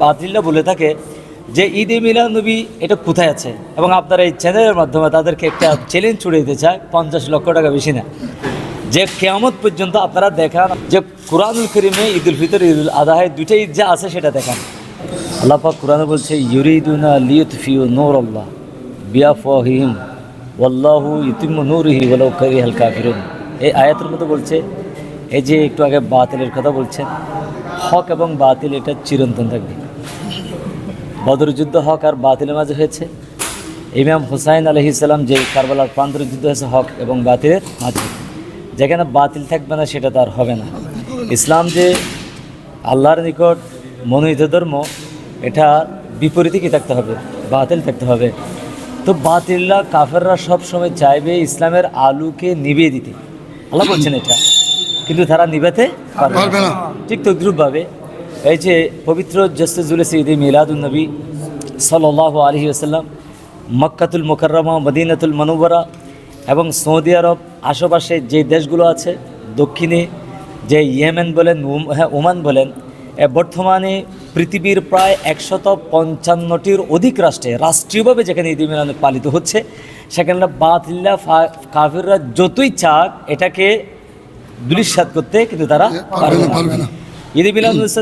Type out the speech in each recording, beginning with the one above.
বাতিলরা বলে থাকে যে ঈদ এ মিলাদ নবী এটা কোথায় আছে? এবং আপনারা এই চ্যানেলের মাধ্যমে তাদেরকে একটা চ্যালেঞ্জ ছুড়ে দিতে চায়, পঞ্চাশ লক্ষ টাকা বেশি না। যে কেয়ামত পর্যন্ত আপনারা দেখান যে কোরআনুল করিমে ঈদ উল ফিতর ঈদ উল আদাহে দুইটা ঈদ যা আছে সেটা দেখান। আল্লাহ পাক কোরআনে বলছে, ইউরিদুনা লিউতফিউ নূর আল্লাহ বিয়া ফহিম ওয়াল্লাহু ইতিম্মু নূরিহি ওয়ালাউ কারিহাল কাফিরুন। এই আয়াতের মতো বলছে, এই যে একটু আগে বাতিলের কথা বলছেন, হক এবং বাতিল এটা চিরন্তন থাকবে। বদর যুদ্ধ হক আর বাতিলের মাঝে হয়েছে। ইমাম হুসাইন আলহিসাল্লাম যে কারবালার প্রান্তর যুদ্ধ হয়েছে হক এবং বাতিলের মাঝে। যেখানে বাতিল থাকবে না সেটা তার হবে না। ইসলাম যে আল্লাহর নিকট মনোনীত ধর্ম এটা বিপরীতে কি থাকতে হবে? বাতিল থাকতে হবে। তো বাতিলরা কাফেররা সব সময় চাইবে ইসলামের আলুকে নিভিয়ে দিতে আল্লাহ বলছেন এটা। কিন্তু তারা নিভাতে পারবে না। ঠিক তদ্রুপভাবে এই যে পবিত্র জস্তে জুলেসে ঈদে মিলাদুলনবী সাল্লাহ আলহি আসাল্লাম মক্কাতুল মোকাররমা, মদিনাতুল মনুবরা এবং সৌদি আরব আশেপাশে যে দেশগুলো আছে, দক্ষিণে যে ইয়েমেন বলেন হ্যাঁ ওমান বলেন বর্তমানে পৃথিবীর প্রায় একশত পঞ্চান্নটির অধিক রাষ্ট্রে, রাষ্ট্রীয়ভাবে যেখানে ঈদ মিলাদ পালিত হচ্ছে, সেখানে বাতিল্লা কাফিররা যতই চাক, এটাকে দুলিশ্বাত করতে কিন্তু তারা পারবে না। ঈদ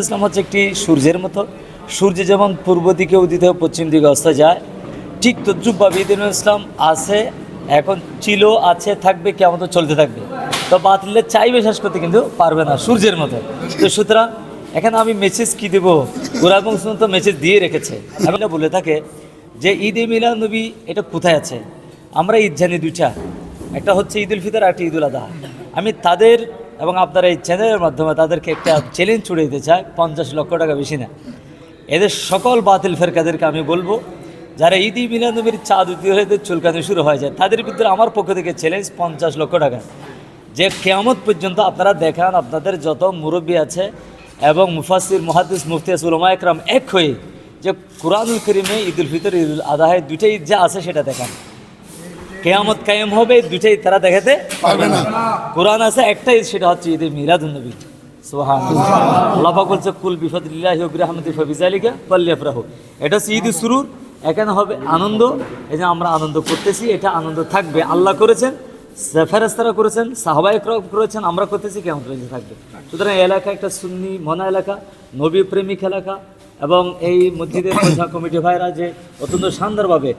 ইসলাম হচ্ছে একটি সূর্যের মতো। সূর্য যেমন পূর্ব দিকে উদিত হয়ে পশ্চিম দিকে অস্ত যায়, ঠিক তদ্রুপভাবে ঈদ ইসলাম আছে, এখন ছিল, আছে, থাকবে, কেমন চলতে থাকবে। তো বাতিলে চাইবে শেষ করতে কিন্তু পারবে না সূর্যের মতো। তো সুতরাং এখানে আমি মেসেজ কি দেবো? কোরআন তো মেসেজ দিয়ে রেখেছে। আমি এটা বলে থাকে যে ঈদ এ মিলাদ নবী এটা কোথায় আছে? আমরা ঈদ জানি দুইটা। একটা হচ্ছে ঈদ উল ফিতর আর একটা ঈদ উল আদহা। আমি তাদের এবং আপনারা এই চ্যানেলের মাধ্যমে তাদেরকে একটা চ্যালেঞ্জ ছুড়ে দিতে চাই পঞ্চাশ লক্ষ টাকা বেশি না। এদের সকল বাতিল ফেরকাদেরকে আমি বলব, যারা ঈদ মিলাদ নবীর চাঁদ এদের চুলকানি শুরু হয়ে যায়, তাদের ভিতরে আমার পক্ষ থেকে চ্যালেঞ্জ পঞ্চাশ লক্ষ টাকা। যে কেয়ামত পর্যন্ত আপনারা দেখান, আপনাদের যত মুরব্বী আছে এবং মুফাসির মুহাদ্দিস মুফতিয়াস উলমা একরাম এক হয়ে যে কোরআনুল করিমে ঈদ উল ফিতর, ঈদুল উল আদাহে দুইটা ঈদ যা আছে সেটা দেখান। কেয়ামত কায়েম হবে দুইটাই তারা দেখাতে পারবে না। কোরআন আছে একটাই সেটা হচ্ছে ঈদের মিলাদুন নবী। সুবহান আল্লাহ বলছে কুল বিফাদিল্লাহি ওয়া বিরহমাতিহি ফাবিজালিকা এটা হচ্ছে ঈদ শুরুর এখানে হবে আনন্দ। এই যে আমরা আনন্দ করতেছি এটা আনন্দ থাকবে। আল্লাহ করেছেন ফেরেস্তারা করেছেন সাহাবায়ে একরাম করেছেন আমরা করতেছি কেমন পর্যন্ত থাকবে। সুতরাং এলাকা একটা সুন্নি মনা এলাকা নবী প্রেমিক এলাকা এবং এই মসজিদের প্রজা কমিটি ভাইরা যে অত্যন্ত শানদারভাবে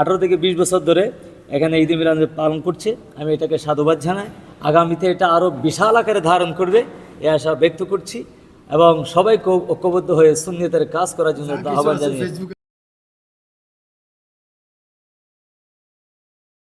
আঠারো থেকে বিশ বছর ধরে এখানে ঈদ মিলাদ পালন করছে। আমি এটাকে সাধুবাদ জানাই। আগামীতে এটা আরও বিশাল আকারে ধারণ করবে এ আশা ব্যক্ত করছি। এবং সবাইকে ঐক্যবদ্ধ হয়ে সুন্নিয়তের কাজ করার জন্য আহ্বান জানিয়ে